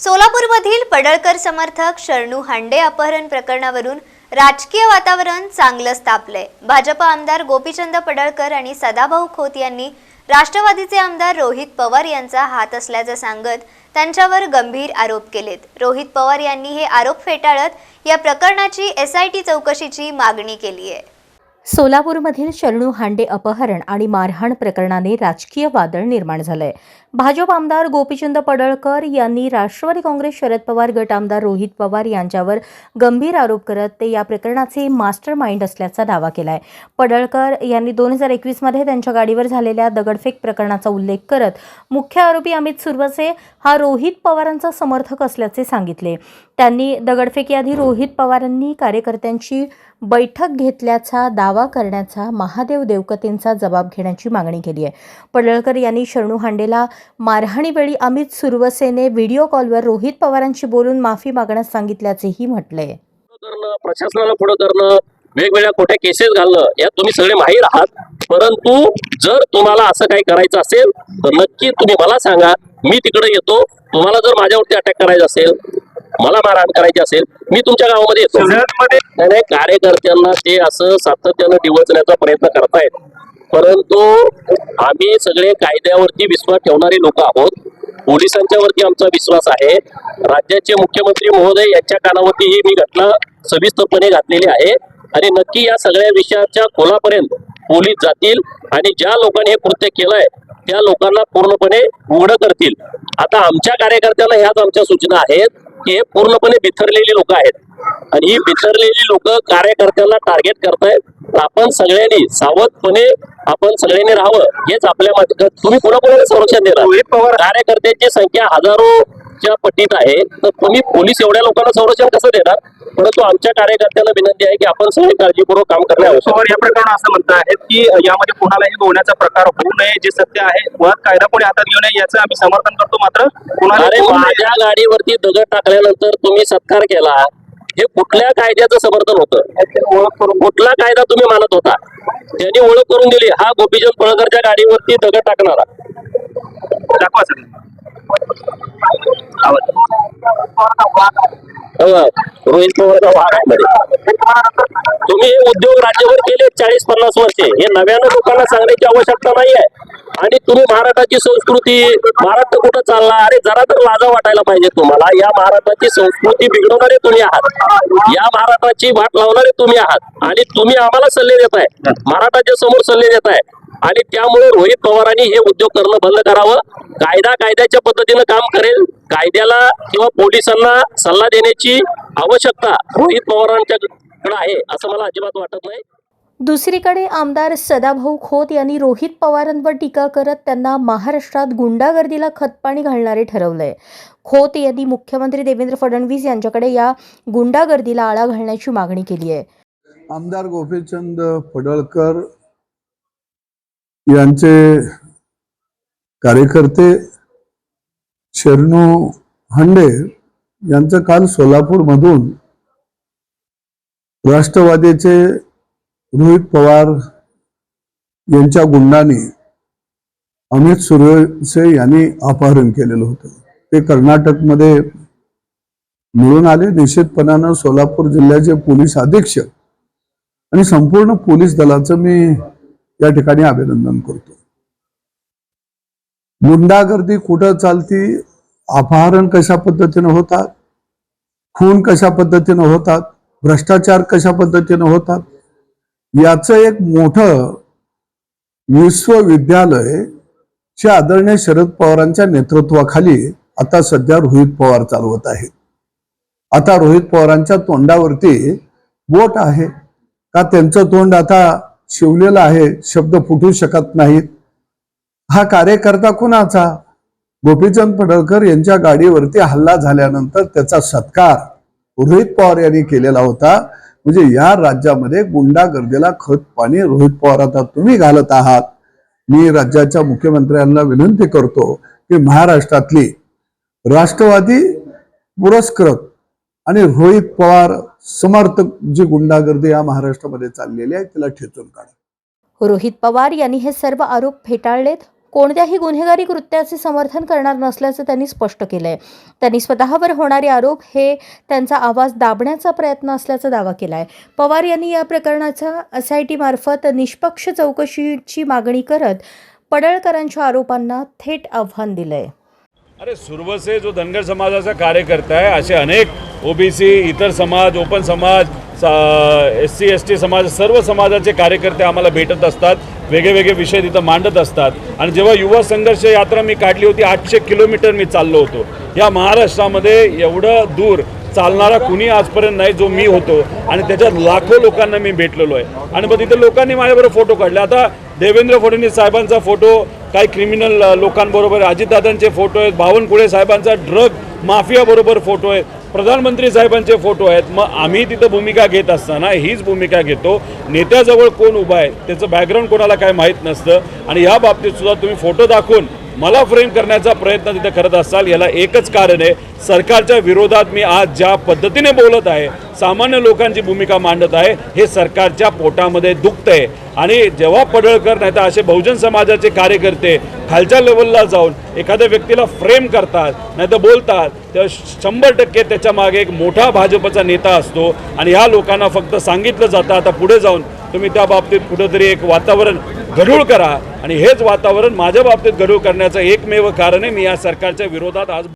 सोलापूरमधील पडळकर समर्थक शरणू हांडे अपहरण प्रकरणावरून राजकीय वातावरण चांगलंच तापलंय. भाजप आमदार गोपीचंद पडळकर आणि सदाभाऊ खोत यांनी राष्ट्रवादीचे आमदार रोहित पवार यांचा हात असल्याचं सांगत त्यांच्यावर गंभीर आरोप केलेत. रोहित पवार यांनी हे आरोप फेटाळत या प्रकरणाची एसआयटी चौकशीची मागणी केली आहे सोलापूरमधील शरणू हांडे अपहरण आणि मारहाण प्रकरणाने राजकीय वादळ निर्माण झालंय. भाजप आमदार गोपीचंद पडळकर यांनी राष्ट्रवादी काँग्रेस शरद पवार गट आमदार रोहित पवार यांच्यावर गंभीर आरोप करत ते या प्रकरणाचे मास्टर माइंड असल्याचा दावा केलाय. पडळकर यांनी दोन हजार एकवीसमध्ये त्यांच्या गाडीवर झालेल्या दगडफेक प्रकरणाचा उल्लेख करत मुख्य आरोपी अमित सुरवसे हा रोहित पवारांचा समर्थक असल्याचे सांगितले. त्यांनी दगडफेकीआधी रोहित पवारांनी कार्यकर्त्यांची बैठक घेतल्याचा दावा करण्याचा महादेव देवकतेंचा जबाब घेण्याची मागणी केली आहे. पडळकर यांनी शरणू हांडेला मारहाणीवेळी अमित सुरवसेने व्हिडिओ कॉलवर रोहित पवारांशी बोलून माफी मागण्यास सांगितल्याचेही म्हटलंय प्रशासनाला पुढे करणं वेगवेगळ्या खोट्या केसेस घालणं यात तुम्ही सगळे माहीर आहात. परंतु जर तुम्हाला असं काही करायचं असेल तर नक्की तुम्ही मला सांगा. मी तिकडे येतो. तुम्हाला जर माझ्यावरती अटॅक करायचा असेल मला मारहाण करायची असेल मी तुमच्या गावामध्ये येतो. नाही, नाही, कार्यकर्त्यांना ते असं सातत्यानं डिवचण्याचा प्रयत्न करतायत. परंतु आम्ही सगळे कायद्यावरती विश्वास ठेवणारे लोक आहोत. पोलिसांच्या वरती आमचा विश्वास आहे. राज्याचे मुख्यमंत्री महोदय यांच्या कानावरती ही मी घटना सविस्तरपणे घातलेली आहे. आणि नक्की या सगळ्या विषयाच्या खोलापर्यंत पोलीस जातील आणि ज्या लोकांनी हे कृत्य केलंय त्या लोकांना पूर्णपणे उघड करतील. आता आमच्या कार्यकर्त्यांना ह्याच आमच्या सूचना आहेत. की हे पूर्णपणे बिथरलेली लोक आहेत. आणि ही बिथरलेली लोक कार्यकर्त्यांना टार्गेट करतायत. आपण सगळ्यांनी सावधपणे आपण सगळ्यांनी राहावं हेच आपल्या तुम्ही कोणाकोणाला संरक्षण देणार? कार्यकर्त्यांची संख्या हजारोच्या पटीत आहे. तर तुम्ही पोलीस एवढ्या लोकांना संरक्षण कसं देणार? परंतु आमच्या कार्यकर्त्यांना विनंती आहे की आपण सगळे काळजीपूर्वक काम करणे आवश्यक या प्रकरणात असं म्हणत आहेत की यामध्ये कोणालाही गोवण्याचा प्रकार होऊ नये जे सत्य आहे मुळात कायदा कोणी हातात घेऊ नये याचं आम्ही समर्थन करतो मात्र. माझ्या गाडीवरती दगड टाकल्यानंतर तुम्ही सत्कार केला. हे कुठल्या कायद्याचं समर्थन होतं? कुठला कायदा तुम्ही मानत होता? त्यांनी ओळख करून दिली हा गोपीचंद पळकरच्या गाडीवरती दगड टाकणारा. दाखवा सर रोहित पवारचा आहे. मध्ये तुम्ही हे उद्योग राज्यभर केले चाळीस पन्नास वर्षे. हे नव्यानं लोकांना सांगण्याची आवश्यकता नाही आहे. आणि तुम्ही महाराष्ट्राची संस्कृती महाराष्ट्र कुठं चालला अरे जरा तर लाजा वाटायला पाहिजे तुम्हाला. या महाराष्ट्राची संस्कृती बिघडवणारे तुम्ही आहात. या महाराष्ट्राची वाट लावणारे तुम्ही आहात. आणि तुम्ही आम्हाला सल्ले देताय. महाराष्ट्राच्या समोर सल्ले देताय. आणि त्यामुळे रोहित पवारांनी हे उद्योग करणं बंद करावं. कायदा कायद्याच्या पद्धतीनं काम करेल. कायद्याला किंवा पोलिसांना सल्ला देण्याची आवश्यकता रोहित पवारांच्याकडे आहे असं मला अजिबात वाटत नाही. दुसरीकडे आमदार सदाभाऊ खोत यांनी रोहित पवारांवर टीका करत त्यांना महाराष्ट्रात गुंडागर्दीला खतपाणी घालणारे ठरवलंय खोत यांनी मुख्यमंत्री देवेंद्र फडणवीस यांच्याकडे या गुंडागर्दीला आळा घालण्याची मागणी केली आहे. आमदार गोपीचंद पडळकर यांचे कार्यकर्ते शरणू हंडे यांचं काल सोलापूरमधून राष्ट्रवादीचे रोहित पवार यांच्या गुंडाने अमित सुरसे यांनी अपहरण केलेलं होतं. ते कर्नाटकमध्ये मिळून आले. निश्चितपणानं सोलापूर जिल्ह्याचे पोलीस अधीक्षक आणि संपूर्ण पोलीस दलाचं मी या ठिकाणी अभिनंदन करतो. गुंडागर्दी कुठं चालती? अपहरण कशा पद्धतीनं होतात? खून कशा पद्धतीनं होतात? भ्रष्टाचार कशा पद्धतीनं होतात? याचं एक मोठं विश्वविद्यालय चे आदरणीय शरद पवारांच्या नेतृत्वाखाली आता सध्या रोहित पवार चालवत आहेत. आता रोहित पवारांच्या तोंडावरती बोट आहे. का त्यांचं तोंड आता शिवलेला आहे शब्द फुटू शकत नाहीत. हा कार्यकर्ता कुणाचा? गोपीचंद पडळकर यांच्या गाडीवरती हल्ला झाल्यानंतर त्याचा सत्कार रोहित पवार यांनी केलेला होता. म्हणजे या राज्यामध्ये गुंडागर्दीला खत पाणी रोहित पवार आता तुम्ही घालत आहात. मी राज्याच्या मुख्यमंत्र्यांना विनंती करतो की महाराष्ट्रातली राष्ट्रवादी पुरस्कृत आणि रोहित पवार समर्थक जी गुंडागर्दी या महाराष्ट्रामध्ये चाललेली आहे तिला ठेचून काढा. रोहित पवार यांनी हे सर्व आरोप फेटाळलेत. कोणत्याही गुन्हेगारी कृत्याचे समर्थन करणार नसल्याचं त्यांनी स्पष्ट केलंय. त्यांनी स्वतःवर होणारे आरोप हे त्यांचा आवाज दाबण्याचा प्रयत्न असल्याचा दावा केलाय. पवार यांनी या प्रकरणाचा एस आय टी मार्फत निष्पक्ष चौकशीची मागणी करत पडळकरांच्या आरोपांना थेट आव्हान दिलंय. अरे सुरवसे जो धनगर समाजाचा कार्यकर्ता आहे असे अनेक ओबीसी इतर समाज ओपन समाज एस सी एस टी समाज सर्व समाजाचे कार्यकर्ते आम्हाला भेटत असतात. वेगळे वेगळे विषय तिथं मांडत असतात. आणि जेव्हा युवा संघर्ष यात्रा मी काढली होती आठशे किलोमीटर मी चाललो होतो. या महाराष्ट्रामध्ये एवढं दूर चालणारा कुणी आजपर्यंत नाही जो मी होतो. आणि त्याच्यात लाखो लोकांना मी भेटलेलो आहे. आणि मग तिथे लोकांनी माझ्याबरोबर फोटो काढले. आता देवेंद्र फडणवीस साहेबांचा फोटो काही क्रिमिनल लोकांबरोबर अजितदादांचे फोटो आहेत बावनकुळे साहेबांचा ड्रग माफियाबरोबर फोटो आहेत प्रधानमंत्री साहेबांचे फोटो आहेत. मग आम्ही तिथं भूमिका घेत असताना हीच भूमिका घेतो. नेत्याजवळ कोण उभा आहे? त्याचं बॅकग्राऊंड कोणाला काय माहीत नसतं. आणि या बाबतीत सुद्धा तुम्ही फोटो दाखवून मला फ्रेम करण्याचा प्रयत्न तिथे करत असाल याला एकच कारण आहे सरकारच्या विरोधात मी आज ज्या पद्धतीने बोलत आहे सामान्य लोकांची भूमिका मांडत आहे हे सरकारच्या पोटामध्ये दुखतंय. आणि जेव्हा पडळकर नाही तर असे बहुजन समाजाचे कार्यकर्ते खालच्या लेवलला जाऊन एखाद्या व्यक्तीला फ्रेम करतात नाही तर बोलतात तर शंभर टक्के त्याच्यामागे एक मोठा भाजपचा नेता असतो. आणि ह्या लोकांना फक्त सांगितलं जातं आता पुढे जाऊन तुम्ही त्या बाबतीत कुठंतरी एक वातावरण गढूळ करा. आणि हेच वातावरण माझ्या बाबतीत गढूळ करण्याचं एकमेव कारण आहे. मी या सरकारच्या विरोधात आज